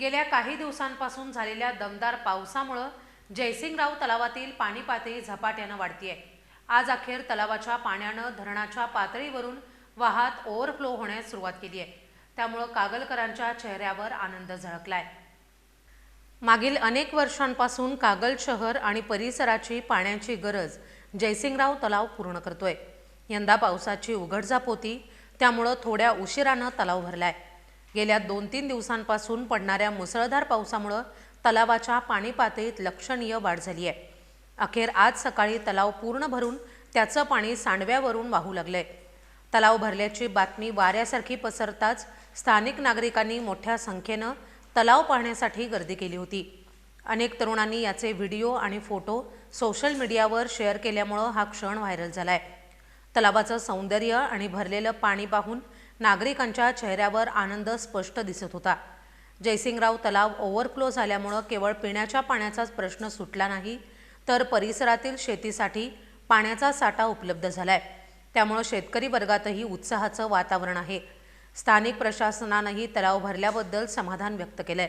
गेल्या काही दिवसांपासून झालेल्या दमदार पावसामुळं जयसिंगराव तलावातील पाणी पातळी झपाट्यानं आहे आज अखेर तलावाच्या पाण्यानं धरणाच्या पातळीवरून वाहात ओव्हरफ्लो होण्यास सुरुवात केली आहे त्यामुळं कागलकरांच्या चेहऱ्यावर आनंद झळकलाय. मागील अनेक वर्षांपासून कागल शहर आणि परिसराची पाण्याची गरज जयसिंगराव तलाव पूर्ण करतोय. यंदा पावसाची उघडझाप होती त्यामुळं थोड्या उशिरानं तलाव भरलाय. गेल्या दोन तीन दिवसांपासून पडणाऱ्या मुसळधार पावसामुळं तलावाच्या पाणी पातळीत लक्षणीय वाढ झाली आहे अखेर आज सकाळी तलाव पूर्ण भरून त्याचं पाणी सांडव्यावरून वाहू लागलंय. तलाव भरल्याची बातमी वाऱ्यासारखी पसरताच स्थानिक नागरिकांनी मोठ्या संख्येनं तलाव पाहण्यासाठी गर्दी केली होती. अनेक तरुणांनी याचे व्हिडिओ आणि फोटो सोशल मीडियावर शेअर केल्यामुळं हा क्षण व्हायरल झालाय. तलावाचं सौंदर्य आणि भरलेलं पाणी पाहून नागरिकांच्या चेहऱ्यावर आनंद स्पष्ट दिसत होता. जयसिंगराव तलाव ओव्हरफ्लो झाल्यामुळं केवळ पिण्याच्या पाण्याचाच प्रश्न सुटला नाही तर परिसरातील शेतीसाठी पाण्याचा साठा उपलब्ध झालाय. त्यामुळं शेतकरी वर्गातही उत्साहाचं वातावरण आहे. स्थानिक प्रशासनानंही तलाव भरल्याबद्दल समाधान व्यक्त केलंय.